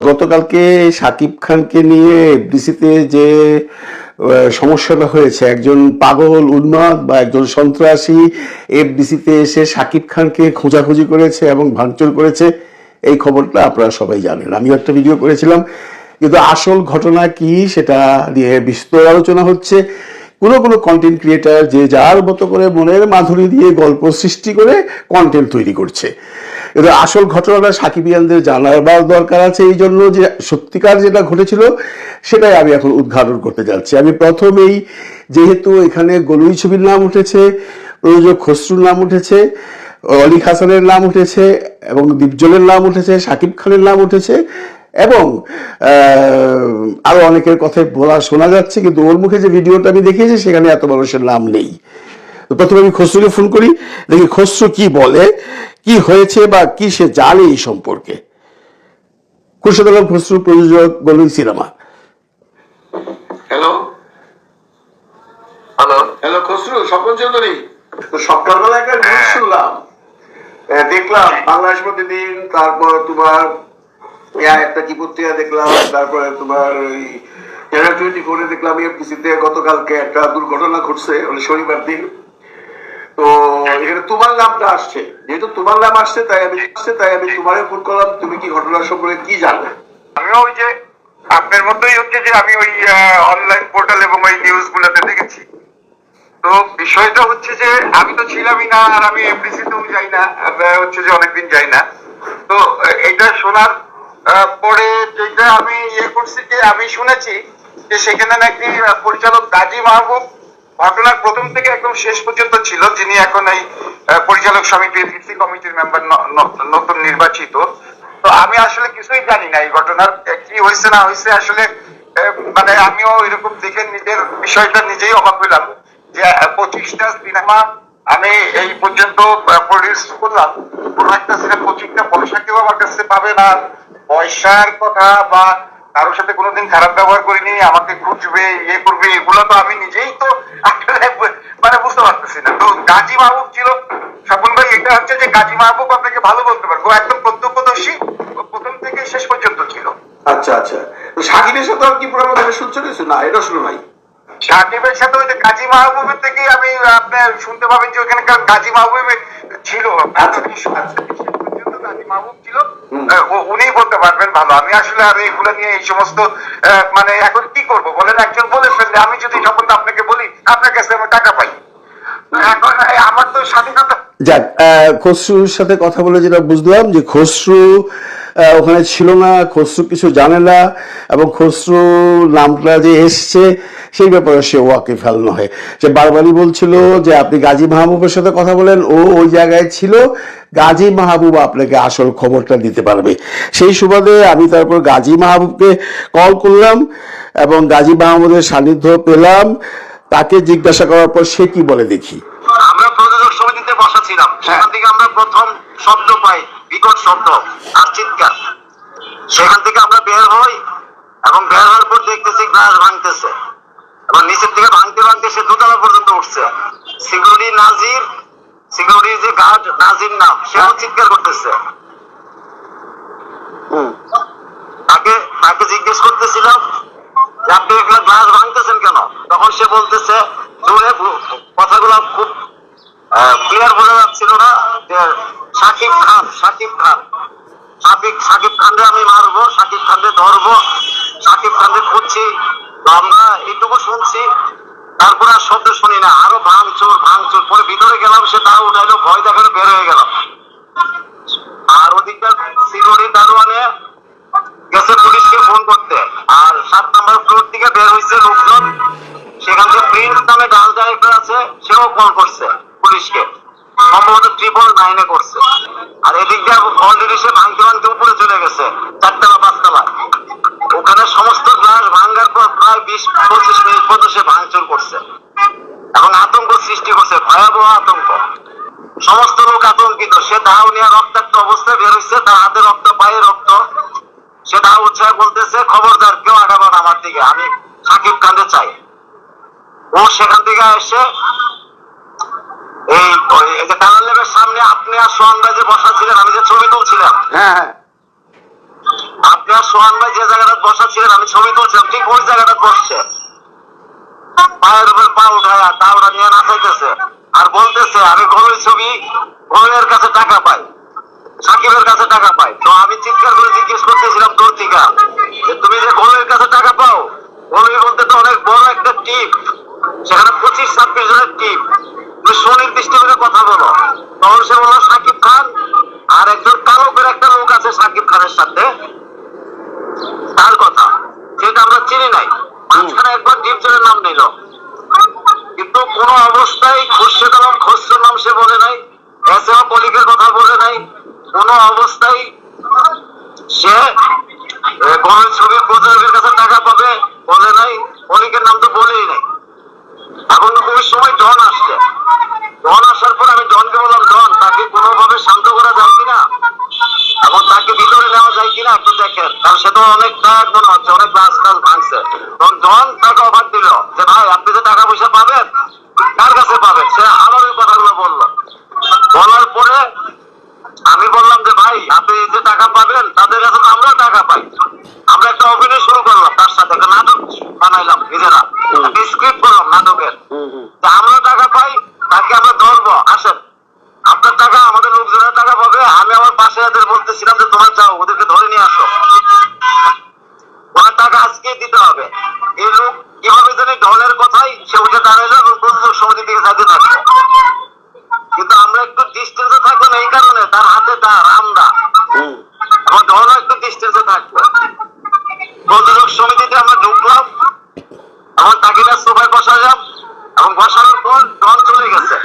গতকালকে সাকিব খানকে নিয়ে এফডিসিতে যে সমস্যাটা হয়েছে, একজন পাগল, উন্মাদ বা একজন সন্ত্রাসী এফডিসিতে এসে সাকিব খানকে খোঁজাখুঁজি করেছে এবং ভাঙচুর করেছে, এই খবরটা আপনারা সবাই জানেন। আমিও একটা ভিডিও করেছিলাম, কিন্তু আসল ঘটনা কি সেটা নিয়ে বিস্তর আলোচনা হচ্ছে। কোনো কোনো কন্টেন্ট ক্রিয়েটার যে যার মতো করে মনের মাধুরী দিয়ে গল্প সৃষ্টি করে কন্টেন্ট তৈরি করছে। কিন্তু আসল ঘটনাটা সাকিব সাকিবিয়ানদের জানার দরকার আছে এই জন্য যে সত্যিকার যেটা ঘটেছিল সেটাই আমি এখন উদ্ঘাটন করতে যাচ্ছি। আমি প্রথমেই যেহেতু এখানে গলুই ছবির নাম উঠেছে প্রযোজক খসরুর নাম উঠেছে অলিক হাসানের নাম উঠেছে এবং দীপজলের নাম উঠেছে সাকিব খানের নাম উঠেছে এবং আহ, আরও অনেকের কথাই বলা শোনা যাচ্ছে কিন্তু ওর মুখে যে ভিডিওটা আমি দেখিয়েছি সেখানে এত মানুষের নাম নেই। প্রথমে আমি খসরুকে ফোন করি দেখি খসরু কি বলে কি হয়েছে বা কি সে জানে এই সম্পর্কে? খুরশেদ আলম খসরু প্রযোজক cinema. Hello hello hello Khasru Swapan Chowdhury. সকালবেলা একটা নিউজ শুনলাম। দেখলাম বাংলাদেশ প্রতিদিন তারপর তোমার একটা কি পত্রিকা দেখলাম তারপরে তোমার ওই চ্যানেল টোয়েন্টি ফোরে দেখলাম গতকালকে একটা দুর্ঘটনা ঘটছে মানে শনিবার দিন। তো এখানে তোমার নামটা আসছে। যেহেতু তোমার নাম আসছে, তাই আমি আসছে, তাই আমি তোমারে ফোন করলাম, তুমি কি ঘটনা সম্পর্কে কি জানো আমিও ওই যে আপনার মতোই হচ্ছে যে আমি ওই অনলাইন পোর্টাল এবং ওই নিউজ গুলোতে দেখেছি। তো বিষয়টা হচ্ছে যে আমি তো ছিলামই না, আর আমি এফডিসি তেও যাই না হচ্ছে যে অনেকদিন যাই না। তো এটা শোনার পরে যেটা আমি ইয়ে করছি যে আমি শুনেছি যে সেখানে নাকি পরিচালক গাজী মাহবুব ঘটনার প্রথম থেকে একদম শেষ পর্যন্ত ছিল, যিনি এখন এই পরিচালক সমিতির ভিসি কমিটির মেম্বার নতুন নির্বাচিত। তো আমি আসলে কিছুই জানি না এই ঘটনার কি হয়েছে, না হয়েছে, আসলে মানে আমিও এরকম দেখে নিজের বিষয়টা নিজেই অবাক হইলাম যে পঁচিশটা সিনেমা আমি এই পর্যন্ত প্রডিউস করলাম। কোন একটা সিনেমা পঁচিশটা পয়সা কেউ আমার কাছে পাবে না। পয়সার কথা বা কারোর সাথে কোনোদিন খারাপ ব্যবহার করিনি, আমাকে খুঁজবে ইয়ে করবে, এগুলো তো আমি নিজেই তো আসলে মানে বুঝতে পারতেছি না। তো গাজী মাহবুব ছিল স্বপন ভাই এটা হচ্ছে যে গাজী মাহবুব আপনাকে ভালো বলতে পারব ও একদম প্রত্যক্ষদর্শী ও প্রথম থেকে শেষ পর্যন্ত ছিল। আচ্ছা আচ্ছা। তো সাকিবের সাথে আর কি প্রবলেম হবে শুনছো কিছু না এটা শুনো নাই সাকিবের সাথে ওই যে কাজী মাহবুবের থেকেই আমি আপনার শুনতে পাবেন যে ওখানকার কাজী মাহবুব ছিল। আচ্ছা। কাজী মাহবুব ছিল আহ, বলতে পারবেন ভালো। আমি আসলে আর এইগুলো নিয়ে এই সমস্ত মানে এখন কি করব? বলেন একজন বলে ফেললে আমি যদি যখন আপনাকে বলি আপনার কাছে আমি টাকা পাই। এখন আমার তো স্বাধীনতা যাক আহ, খসরুর সাথে কথা বলে যেটা বুঝলাম যে খসরু ওখানে ছিল না খসরু কিছু জানে না এবং খসরু নামটা যে এসছে সেই ব্যাপারে সে ওয়াকে ফেল নয় সে বারবারই বলছিল যে আপনি গাজী মাহবুবের সাথে কথা বলেন ও ওই জায়গায় ছিল গাজী মাহবুব আপনাকে আসল খবরটা দিতে পারবে। সেই সুবাদে আমি তারপর গাজী মাহবুবকে কল করলাম এবং গাজী মাহমুদের সান্নিধ্য পেলাম। তাকে জিজ্ঞাসা করার পর সে কি বলে দেখি? আমরা প্রযোজক সমিতিতে বসা ছিলাম। সেখান থেকে আমরা প্রথম শব্দ পাই। বিকট শব্দ, আর চিৎকার। সেখান থেকে আমরা বের হই এবং বের হওয়ার পর দেখতেছি গ্লাস ভাঙতেছে। এবং নিচের থেকে ভাঙতে ভাঙতে সে দোতলা পর্যন্ত উঠছে। সিকিউরিটি নাজির সিকিউরিটি যে গার্ড, নাজির নাম, সেও চিৎকার করতেছে। তাকে তাকে জিজ্ঞেস করতেছিলাম যে, আপনি এখানে গ্লাস ভাঙতেছেন কেন? তখন সে বলতেছে জোরে কথাগুলো খুব ক্লিয়ার বোঝা যাচ্ছিল না সাকিব খান সাকিব খান। সাকিব সাকিব খানরে আমি মারবো, সাকিব খানরে ধরবো, সাকিব খানরে খুঁজছি, আমরা এইটুকু শুনছি। তারপর আর শব্দ শুনি না, আরও ভাঙচুর ভাঙচুর। পরে ভিতরে গেলাম, সে তাও উঠাইলো, ভয় দেখানো বের হয়ে গেল আর ওদিকটা সিকিউরিটি দারোয়ানে গেছে পুলিশকে ফোন করতে। আর সাত নম্বর ফ্লোর থেকে বের হয়েছে লোকজন। সেখান থেকে প্রিন্স নামে ডাল ডাইরেক্টর আছে, সেও কল করছে পুলিশকে। সম্ভবত সে ভাঙতে ভাঙতে উপরে চলে গেছে, চারতলা, পাঁচতলা। ওখানে সমস্ত গ্লাস ভাঙার পর প্রায় বিশ, পঁচিশ মিনিট পর্যন্ত সে ভাঙচুর করছে। এবং আতঙ্ক সৃষ্টি করছে, ভয়াবহ আতঙ্ক। সমস্ত লোক আতঙ্কিত, সে দাও নিয়ে রক্তাক্ত অবস্থায় বের হচ্ছে তার হাতে রক্ত, পায়ে রক্ত। সে দাও উৎসাহ বলতেছে, খবরদার, কেউ আগাবার আমার দিকে, আমি সাকিব খানকে চাই। ও সেখান থেকে এসে এই ওই- এই যে টানার লেবের সামনে আপনি আর সোহান ভাই যে বসা ছিলেন আমি যে ছবি তুলছিলাম হ্যাঁ হ্যাঁ আপনি আপনি আর সোহান ভাই যে জায়গাটা বসা ছিলেন আমি ছবি তুলছিলাম ঠিক ওই জায়গাটা বসছে পায়ের উপর পা উঠায় তা ওটা নিয়ে নাচাইতেছে আর বলতেছে আমি কাছে টাকা পাই সাকিবের কাছে টাকা পাই তো আমি চিৎকার করে জিজ্ঞেস করতেছিলাম তোর যে তুমি যে গোলের কাছে টাকা পাও? গোলের বলতে তো অনেক বড় একটা টিম সেখানে পঁচিশ, ছাব্বিশ জনের টিম তুমি সুনির্দিষ্ট করে কথা বলো। তখন সে বলল, সাকিব খান, আর একজন কালো একটা লোক আছে সাকিব খানের সাথে তার কথা যেটা আমরা চিনি নাই মাঝখানে একবার ডিপজনের নাম নিল কিন্তু কোন অবস্থায় খুরশেদ আলম খসরুর নাম সে বলে নাই এসএম পলিকের কথা বলে নাই কোন অবস্থায় সে এ, কোন ছবির প্রযোজকের কাছে টাকা পাবে বলে নাই পলিকের নাম তো বলেই নাই এখন ওই সময় ডন আসছে ডন আসার পর আমি ডনকে বললাম ডন তাকে কোনোভাবে শান্ত করা যায় কিনা এবং তাকে ভিতরে নেওয়া যায় কিনা একটু দেখেন কারণ সে তো অনেক টায়ার্ড মনে হচ্ছে অনেক গ্লাস টাস ভাঙছে তখন জন তাকে অফার দিল যে ভাই আপনি যে টাকা পয়সা পাবেন কার কাছে পাবেন সে আবার ওই কথাগুলো বলল বলার পরে আমি বললাম যে ভাই আপনি যে টাকা পাবেন তাদের কাছে তো আমরাও টাকা পাই আমরা একটা অভিনয় শুরু করলাম তার সাথে একটা নাটক বানাইলাম নিজেরা একটা স্ক্রিপ্ট করলাম নাটকের যে আমরা টাকা পাই তাকে আমরা ধরবো আসেন আপনার টাকা আমাদের লোকজনের টাকা পাবে আমি আমার পাশে এদের বলতেছিলাম যে তোমার যাও ওদেরকে ধরে নিয়ে আসো ওনার টাকা আজকে দিতে হবে এই লোক কীভাবে জানি ঢলের কথাই সে উঠে দাঁড়াইলো এবং প্রযোজক সমিতি থেকে যাইতে থাকল কিন্তু আমরা একটু ডিস্টেন্সে থাকলাম এই কারণে তার হাতে তার আমদা এবং ঢলও একটু ডিস্টেন্সে থাকবে প্রযোজক সমিতিতে আমরা ঢুকলাম এবং তাকে না সোফায় বসালাম এবং বসানোর পর ডন চলে গেছে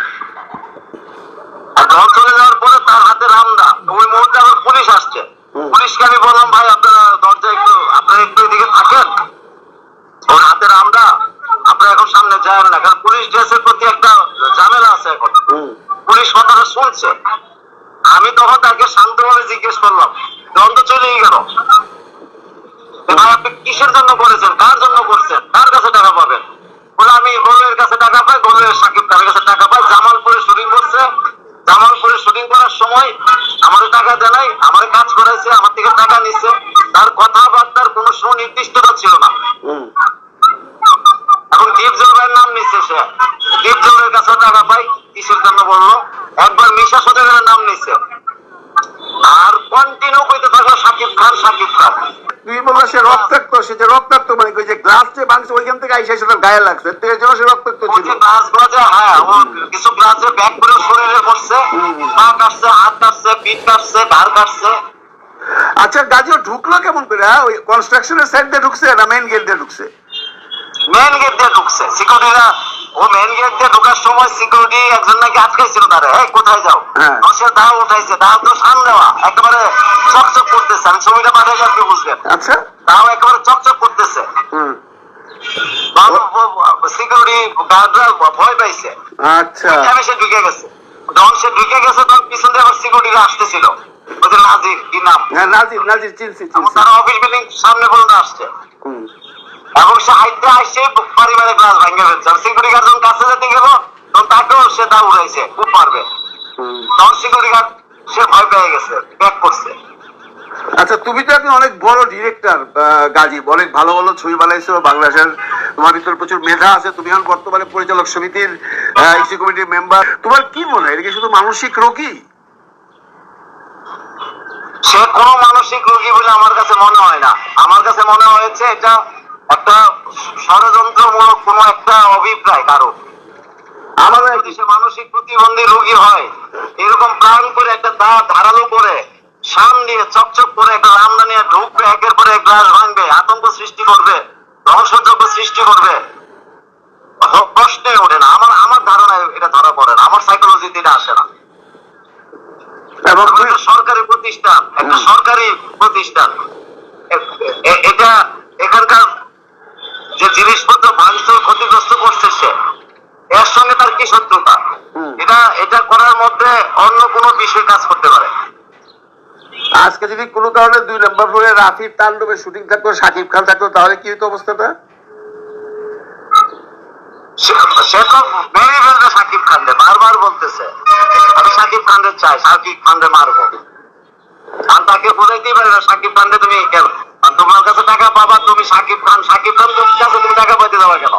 আর ডন চলে যাওয়ার পরে তার হাতে রামদা ওই মুহূর্তে আবার পুলিশ আসছে পুলিশকে আমি বললাম ভাই আপনারা দরজা একটু আপনারা একটু এদিকে থাকেন ওর হাতে রামদা আপনারা এখন সামনে যায় না কারণ পুলিশ ড্রেসের প্রতি একটা ঝামেলা আছে এখন পুলিশ কথাটা শুনছে আমি তখন তাকে শান্তভাবে জিজ্ঞেস করলাম ডন তো চলেই গেল যে ভাই আপনি কিসের জন্য করেছেন কার জন্য করছেন কার কাছে টাকা পাবেন বলে আমি গোলের কাছে টাকা পাই গোলের সাকিব খানের কাছে টাকা পাই জামালপুরে শুটিং করছে জামালপুরে শুটিং করার সময় আমাদের টাকা দেয় নাই আমাদের কাজ করাইছে আমার থেকে টাকা নিচ্ছে তার কথাবার্তার কোনো সুনির্দিষ্টতা ছিল না এখন দীপজল ভাইয়ের নাম নিচ্ছে সে দীপজলের কাছে টাকা পাই কিসের জন্য বলল একবার মিশা সদেবের নাম নিচ্ছে আর কন্টিনিউ করতে থাকল সাকিব খান সাকিব খান তুমি বলল সে রক্তাক্ত সে যে রক্তাক্ত মানে ওই যে গ্লাস ভাঙছে ওইখান থেকে আইসা সেটা গায়ে লাগছে। জন্য সে রক্তাক্ত ছিল। যে গ্লাসগুলো যে, হ্যাঁ, ও কিছু গ্লাসে ব্যাগ করে শরীরে পড়ছে, পা কাটছে, হাত কাটছে, পিঠ কাটছে, ঘাড় কাটছে। আচ্ছা গাজীও ঢুকলো কেমন করে হ্যাঁ? ওই কনস্ট্রাকশনের সাইড দিয়ে ঢুকছে না মেইন গেট দিয়ে ঢুকছে? মেন গেট দিয়ে ঢুকছে। সিকিউরিটিরা ও মেন গেট দিয়ে ঢোকার সময় সিকিউরিটি একজন নাকি আটকাইছিল তারে। এই কোথায় যাও? হ্যাঁ। দশের দাও উঠাইছে দাও তো দেওয়া। একেবারে চকচক করতেছে। আমি ছবিটা পাঠাই আপনি বুঝবেন। আচ্ছা। দাও একেবারে চকচক করতেছে। সিকিউরিটি গার্ডরা ভয় পাইছে। আচ্ছা। আমি সে ঢুকে গেছে। যখন সে ঢুকে গেছে তখন পিছন দিয়ে আবার সিকিউরিটিরা আসতেছিল। ওদের নাজির কি নাম? হ্যাঁ নাজির নাজির চিনছি চিনছি। তারা অফিস বিল্ডিং সামনে পর্যন্ত আসছে। এবং সে হাইটে আসছে পারিবারিক ক্লাস ভেঙে ফেলছে। আর সিকিউরিটি গার্ড যখন কাছে যেতে গেল তখন তাকেও সে দা উড়াইছে খুব পারবে। তখন সিকিউরিটি গার্ড সে ভয় পেয়ে গেছে ব্যাক করছে। আচ্ছা তুমি তো এখন অনেক বড় ডিরেক্টর গাজী। অনেক ভালো ভালো ছবি বানাইছো বাংলাদেশের তোমার ভিতরে প্রচুর মেধা আছে। তুমি এখন বর্তমানে পরিচালক সমিতির ইসি কমিটির মেম্বার তোমার কি মনে হয়? এটা শুধু মানসিক রোগী? সে কোনো মানসিক রোগী বলে আমার কাছে মনে হয় না। আমার কাছে মনে হয়েছে এটা একটা ষড়যন্ত্রমূলক কোনো একটা অভিপ্রায় কারও। আমাদের দেশে মানসিক প্রতিবন্ধী রোগী হয়। এরকম প্ল্যান করে একটা দা ধারালো করে সাম দিয়ে চকচক করে একটা রামদা নিয়ে ঢুকবে একের পরে এক গ্লাস ভাঙবে আতঙ্ক সৃষ্টি করবে ধ্বংসযজ্ঞ সৃষ্টি করবে। প্রশ্নে ওঠে না আমার আমার ধারণা এটা ধরা পড়ে না আমার সাইকোলজিতে এটা আসে না। এবং সরকারি প্রতিষ্ঠান একটা সরকারি প্রতিষ্ঠান এটা এখানকার যে জিনিসপত্র ভাঙচুর ক্ষতিগ্রস্ত করছে সে এর সঙ্গে তার কি শত্রুতা? এটা এটা করার মধ্যে অন্য কোনো বিষয় আজকে যদি কোনো কারণে দুই নম্বর ফ্লোরে রাফির তাণ্ডবে শুটিং থাকতো শাকিব খান থাকতো তাহলে কি হতো অবস্থাটা? সে- সে তো মেরে ফেলবে সাকিব খানরে বারবার বলতেছে। আমি সাকিব খানরে চাই সাকিব খানরে মারবো। আর তাকে বোঝাইতেই পারে না সাকিব খানরে তুমি কেন? তোমার কাছে টাকা পাবা তুমি সাকিব খান সাকিব খান কাছে তুমি টাকা পাইতে যাবা কেন?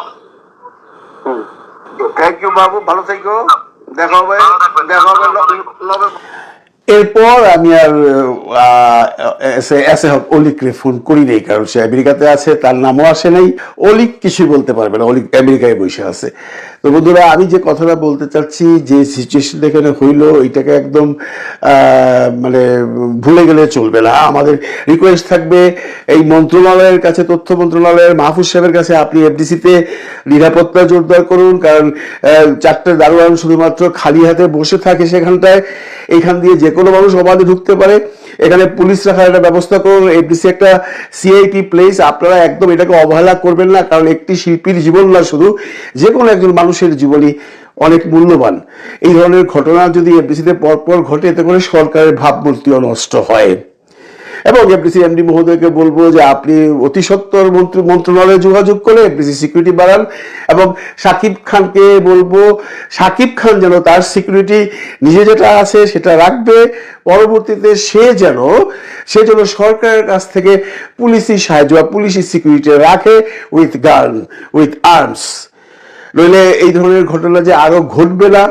থ্যাংক ইউ বাবু ভালো থেকো। দেখা হবে দেখা হবে এরপর আমি আর এসে হক অলিকরে ফোন করি নেই, কারণ সে আমেরিকাতে আছে, তার নামও আসে নাই। অলিক কিছু বলতে পারবে না, অলিক আমেরিকায় বসে আছে। তো বন্ধুরা, আমি যে কথাটা বলতে চাচ্ছি, যে সিচুয়েশন এখানে হইল এটাকে একদম মানে ভুলে গেলে চলবে না। আমাদের রিকোয়েস্ট থাকবে, এই মন্ত্রণালয়ের কাছে, তথ্য মন্ত্রণালয়ের মাহফুজ সাহেবের কাছে আপনি এফডিসিতে নিরাপত্তা জোরদার করুন, কারণ চারটে দারোয়ান শুধুমাত্র খালি হাতে বসে থাকে সেখানটায়। এখান দিয়ে যে কোনো মানুষ অবাধে ঢুকতে পারে। এখানে পুলিশ রাখার একটা ব্যবস্থা করুন এফডিসি একটা সিআইটি প্লেস আপনারা একদম এটাকে অবহেলা করবেন না, কারণ একটি শিল্পীর জীবন না শুধু যে কোনো একজন মানুষের জীবনই অনেক মূল্যবান। এই ধরনের ঘটনা যদি এফডিসিতে পরপর ঘটে, এতে করে সরকারের ভাবমূর্তিও নষ্ট হয়। এবং এফডিসি এমডি মহোদয়কে বলব যে আপনি অতি সত্তর মন্ত্রী মন্ত্রণালয়ে যোগাযোগ করে এফডিসি সিকিউরিটি বাড়ান। এবং সাকিব খানকে বলব, সাকিব খান যেন তার সিকিউরিটি নিজে যেটা আছে সেটা রাখবে। পরবর্তীতে সে যেন সে যেন সরকারের কাছ থেকে পুলিশি সাহায্য বা পুলিশি সিকিউরিটি রাখে উইথ গান উইথ আর্মস নইলে এই ধরনের ঘটনা যে আরও ঘটবে না।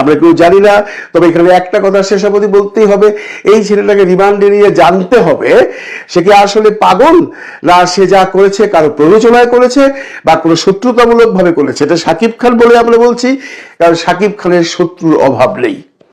আমরা কেউ জানি না, তবে এখানে একটা কথা শেষ অবধি বলতেই হবে, এই ছেলেটাকে রিমান্ডে নিয়ে জানতে হবে, সে কি আসলে পাগল? না, সে যা করেছে, কারও প্ররোচনায় করেছে, বা কোনো শত্রুতামূলক ভাবে করেছে, এটা সাকিব খান বলে আমরা বলছি, কারণ সাকিব খানের শত্রুর অভাব নেই।